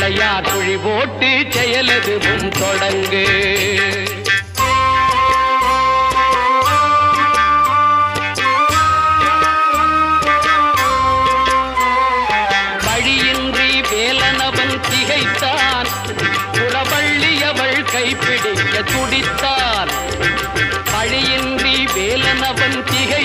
பிள்ளையா துழி போட்டு செயலதுவும் தொடங்கு. வழியின்றி வேலனவன் திகைத்தான். புறவள்ளி அவள் கைப்பிடிக்க துடித்தான். வழியின்றி வேலனவன் திகை